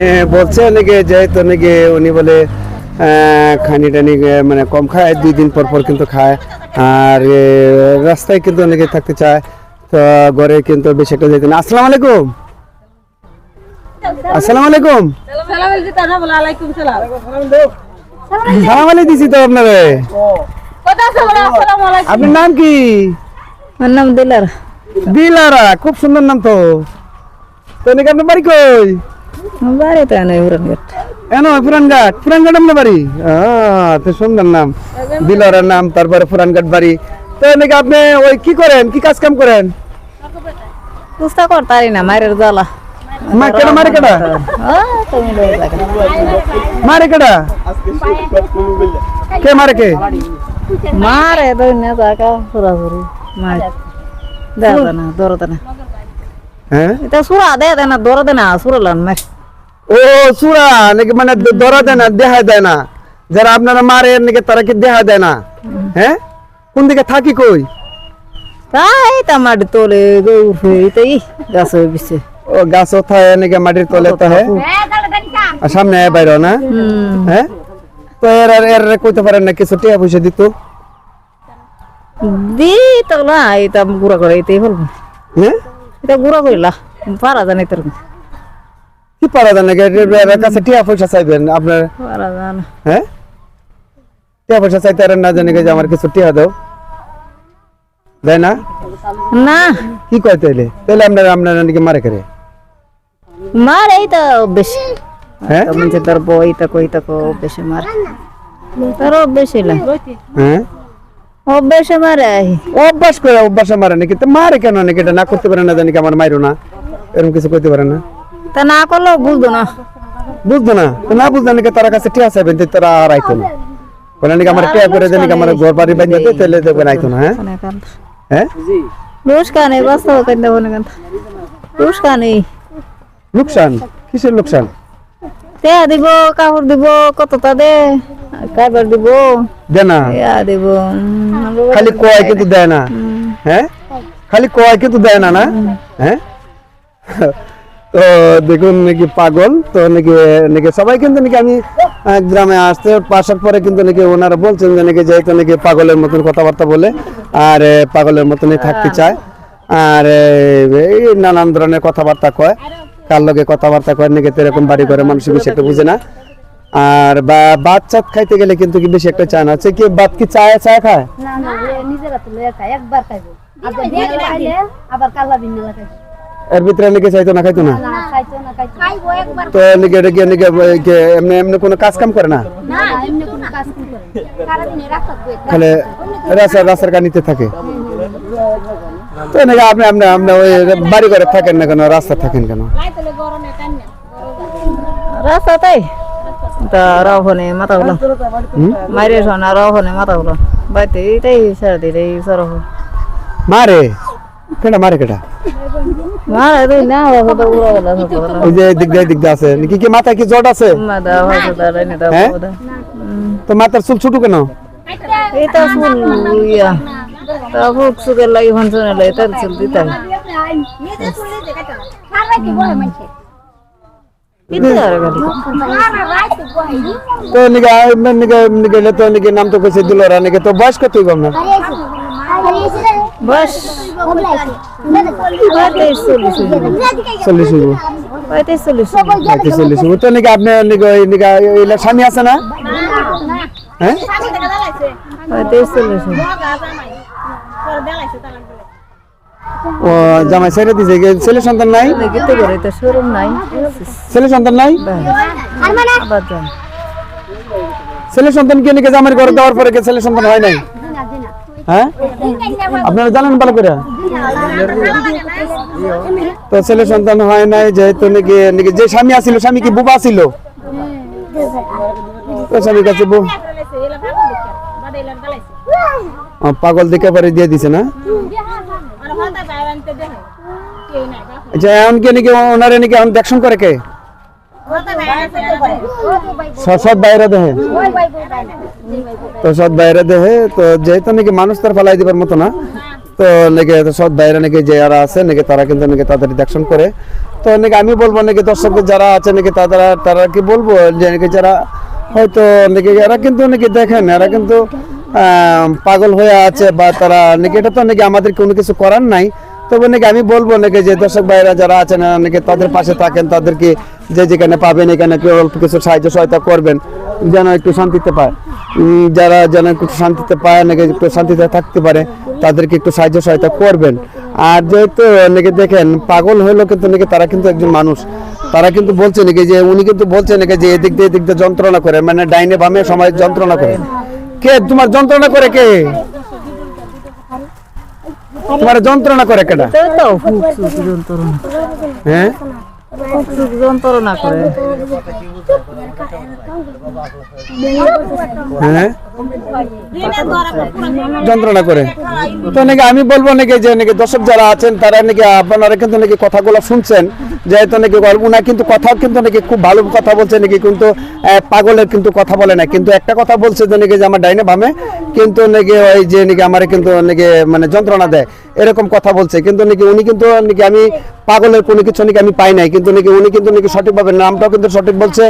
এ, বলছে নাকি যেহেতু নাকি উনি বলে খানি টানি মানে কম খায় দুই দিন পর পর কিন্তু খায়। আর রাস্তায় কিন্তু অনেকে থাকতে চায় তো ঘরে কিন্তু বেশি একটা যেতে না। আসসালামু আলাইকুম। আসসালামু আলাইকুম। সালাম আলাই দিছি তো আপনারে। আপনার নাম কি? আমার নাম দিলার। দিলারা খুব সুন্দর নাম তো। তো নাকি আপনার বাড়ি কই? বাড়ি তো উড়ন গেট এন পুরানঘাট। পুরানঘাট আপনার বাড়ি? তো সুন্দর নাম। দিলারার নাম তারপরে পুরানঘাট বাড়ি। তো নাকি আপনি ওই কি করেন? কি কাজ কাম করেন? বুঝতে করতারি না মায়ের জ্বালা। মা কেডা? মারে কেডা মারে কেডা? কে মারে কে? মারে দই না জায়গা পুরা পুরি মার। দাদা না দরদ না। হ্যাঁ? এটা সুরা দে দে না দরদ না সুরা লান মার ও সুরা নাকি মানে ধরা দেয় না দেখা দেয় না। যারা আপনারা মারে নাকি তারা কি দেখা দেয় না? হ্যাঁ? কোন দিকে থাকি কই? তাই তা মাটি তোলে গই উঠে তাই গাছ হয়ে ও গাছ ওথায় নাকি মাটির তলে তো হ্যাঁ? আর সামনে বাইরে না? হ্যাঁ? তো এর আর এর কইতে পারেন না কিছু টিয়া পয়সা দিত? দি তো না এটা গুড়া করে এটাই হ্যাঁ? এটা গুড়া করিলা পারা জানি তোর। কি পারা এর কাছে টিয়া পয়সা চাইবেন আপনার? হ্যাঁ? টিয়া পয়সা চাইতে আর না জানি যে আমার কিছু টিয়া দাও। দেয় না? না। কি কয় তাইলে? তাহলে আপনার আপনার নাকি মারে করে? মার এই তো বেশি হ্যাঁ? মানে তোর বই তো কই তো বেশি মার। তোর বেশি লা হ্যাঁ? বেশি মারে। অভ্যাস করে অভ্যাসে মারে নাকি? তো মারে কেন নাকি? এটা না করতে পারে না জানি আমার মাইরো না। এরকম কিছু করতে পারে না। তা না করলেও বুঝতো না। বুঝতো না। না বুঝতো নাকি তার কাছে টিয়া চাইবেন তারা আর আইতো না। বলে নাকি আমার টিয়া করে দেন আমার ঘর বাড়ি বানিয়ে তাহলে দেখবেন আইতো না হ্যাঁ? কোনে কান হ্যাঁ? রোজ কানে বাস্তব কেন দেবো না কান? রোজ কানে লোকসান? কিসের লোকসান? তে দিব কাপড় দিব কতটা দে কাপড় দিব। দে না। দিব খালি কয় কিন্তু দেয় না। হ্যাঁ? খালি কয় কিন্তু দেয় না না? হ্যাঁ? তো দেখুন নাকি পাগল, তো নাকি নাকি সবাই কিন্তু নাকি আমি গ্রামে আসতে আসার পরে কিন্তু নাকি ওনারা বলছেন যে নাকি যেহেতু নাকি পাগলের মতন কথাবার্তা বলে, আর পাগলের মতনই থাকতে চায়। আর এই নানান ধরনের কথাবার্তা কয়, কার লগে কথাবার্তা কয়, নাকি তো এরকম বাড়ি করে মানুষ বেশি একটা বুঝে না। আর, বা, ভাত চাত খাইতে গেলে কিন্তু কি বেশি একটা চায় না কি ভাত কি চায় চায় খায়? না না নিজেরা তো খায়, একবার খাইবো। আবার কালা ভিন্ন খাইবো এর ভিতরে নাকি চাইতো না খাইতো না? না খাইতো না খাইতো খাইবো একবার। তো এটা কি নাকি এমনি এমনি কোনো কাজ কাম করে না? না এমনি কোনো কাজ কি করে সারা দিনে রাস্তা বয়ে থাকে। তাহলে রাস্তার রাস্তার কানিতে থাকে। তো নাকি আপনি আপনি আপনি ওই বাড়ি ঘরে থাকেন না কেন রাস্তা থাকেন কেন? রাস্তাতেই? তা রাও মাথা গুলো মাইরে শোনা রাও মাথা গুলো বাইতে এইটাই সারা দিলে সরহ। মারে? কেটা মারে কেটা নাকি কি জট আছে? হ্যাঁ? বাবা তো মাথার চুল ছোট কেন? এটা ফুল ইয়া। তা ফুক সুগের লাগি ফাংশনে লাগে তার চুল দিতে হবে নিজে চলে যে কাটা সারা রাতে বয় মানছে দিতে আর গালি সারা রাতে বয় তো নাকি নাকি নাকি তো নাকি নাম তো কইছে দিলরা নাকি তো বয়স কত হইব আপনার? বাস। চল্লিশ হইব। পঁয়ত্রিশ চল্লিশ পঁয়ত্রিশ চল্লিশ হইব। তো নাকি আপনি স্বামী আছে না? হ্যাঁ? পঁয়ত্রিশ চল্লিশ ও জামাই ছেড়ে দিছে। কি ছেলে সন্তান নাই? গীতে করে তো শোরুম নাই। ছেলে সন্তান নাই? ছেলে সন্তান কে নাকি জামাই ঘরে দেওয়ার পরে ছেলে সন্তান হয় নাই? হ্যাঁ? আপনারা জানেন ভালো করে? তো ছেলে সন্তান হয় নাই, যেহেতু নাকি নাকি যে স্বামী আছিল, স্বামী কি বুবা তো স্বামীর কাছে পাগল দেখে পরে দিয়ে দিছে না? আচ্ছা এখন কে নাকি ওনারে নাকি এখন দেখশন করে কে? সৎ বাইরে দেহে? তো সৎ বাইরে দেহে তো যেহেতু নাকি মানুষ তার ফেলাই দিবার মতো না তো নাকি সৎ বাইরে নাকি যারা আছে নাকি তারা কিন্তু নাকি তাদের দেখশন করে। তো নাকি আমি বলব নাকি দর্শক যারা আছে নাকি তারা তারা কি বলব যে নাকি যারা হয়তো নাকি এরা কিন্তু নাকি দেখেন এরা কিন্তু পাগল হয়ে আছে বা তারা নাকি এটা তো নাকি আমাদের কোনো কিছু করার নাই। তবে নাকি আমি বলব নাকি যে দর্শক ভাইরা যারা আছেন নাকি তাদের পাশে থাকেন তাদেরকে যে যেখানে পাবেন এখানে অল্প কিছু সাহায্য সহায়তা করবেন যেন একটু শান্তিতে পায়। যারা যেন একটু শান্তিতে পায় নাকি একটু শান্তিতে থাকতে পারে তাদেরকে একটু সাহায্য সহায়তা করবেন। আর যেহেতু নাকি দেখেন পাগল হইল কিন্তু নাকি তারা কিন্তু একজন মানুষ। তারা কিন্তু বলছে নাকি যে উনি কিন্তু বলছে নাকি যে এদিক দিয়ে এদিক দিয়ে যন্ত্রণা করে মানে ডাইনে বামে সময় যন্ত্রণা করে। কে? তোমার যন্ত্রণা করে কে? তোমার যন্ত্রণা করে কেটা হ্যাঁ? যন্ত্রণা করে। হ্যাঁ? যন্ত্রণা করে। তো নাকি আমি বলব নাকি যে নাকি দর্শক যারা আছেন, তারা নাকি আপনারা কিন্তু নাকি কথাগুলো শুনছেন যেহেতু নাকি উনা কিন্তু কথা কিন্তু নাকি খুব ভালো কথা বলছে, নাকি কিন্তু পাগলের কিন্তু কথা বলে না। কিন্তু একটা কথা বলছে যে নাকি যে আমার ডাইনে বামে, কিন্তু নাকি ওই যে নাকি আমার কিন্তু নাকি মানে যন্ত্রণা দেয়। এরকম কথা বলছে। কিন্তু নাকি উনি কিন্তু নাকি আমি পাগলের কোনো কিছু নাকি আমি পাই নাই। কিন্তু নাকি উনি কিন্তু নাকি সঠিকভাবে নামটাও কিন্তু সঠিক বলছে।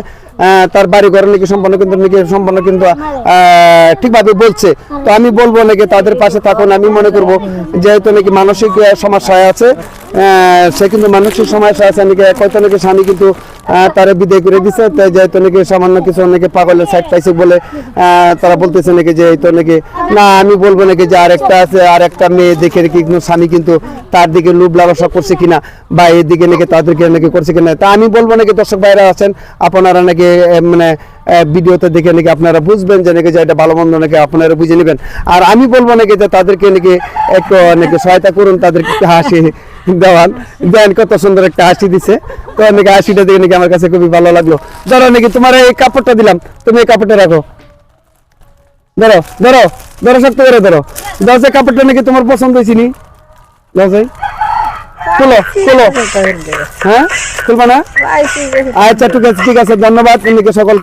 তার বাড়ি ঘরে নাকি সম্পন্ন কিন্তু নাকি সম্পন্ন কিন্তু ঠিকভাবে বলছে। তো আমি বলব নাকি তাদের পাশে থাকুন। আমি মনে করব যেহেতু নাকি মানসিক সমস্যায় আছে সে কিন্তু মানসিক সমস্যা আছে। নাকি হয়তো নাকি স্বামী কিন্তু তারা বিদায় করে দিছে। তাই যেহেতু নাকি সামান্য কিছু নাকি পাগলের সাইড পাইছে বলে তারা বলতেছে নাকি যে এই তো নাকি, না, আমি বলব নাকি যে আরেকটা আছে আর একটা মেয়ে দেখে নাকি স্বামী কিন্তু তার দিকে লোভ লালসা করছে কিনা, বা এদিকে নাকি তাদেরকে নাকি করছে কিনা। তা আমি বলব নাকি দর্শক ভাইরা আছেন, আপনারা নাকি মানে ভিডিওতে দেখে নাকি আপনারা বুঝবেন যে নাকি যে এটা ভালো মন্দ নাকি আপনারা বুঝে নেবেন। আর আমি বলব নাকি যে তাদেরকে নাকি একটু নাকি সহায়তা করুন, তাদেরকে হাসি দেওয়ান। দেন কত সুন্দর একটা হাসি দিছে। তো নাকি হাসিটা দেখে নাকি আমার কাছে খুবই ভালো লাগল। ধরো নাকি তোমার এই কাপড়টা দিলাম, তুমি এই কাপড়টা রাখো। ধরো ধরো ধরো, শক্ত করে ধরো। ধরো কাপড়টা নাকি তোমার পছন্দ হয়েছে নি। ধরো যাই খুলো খুলো। হ্যাঁ? খুলবা না? আচ্ছা ঠিক আছে ঠিক আছে ধন্যবাদ। তুমি সকল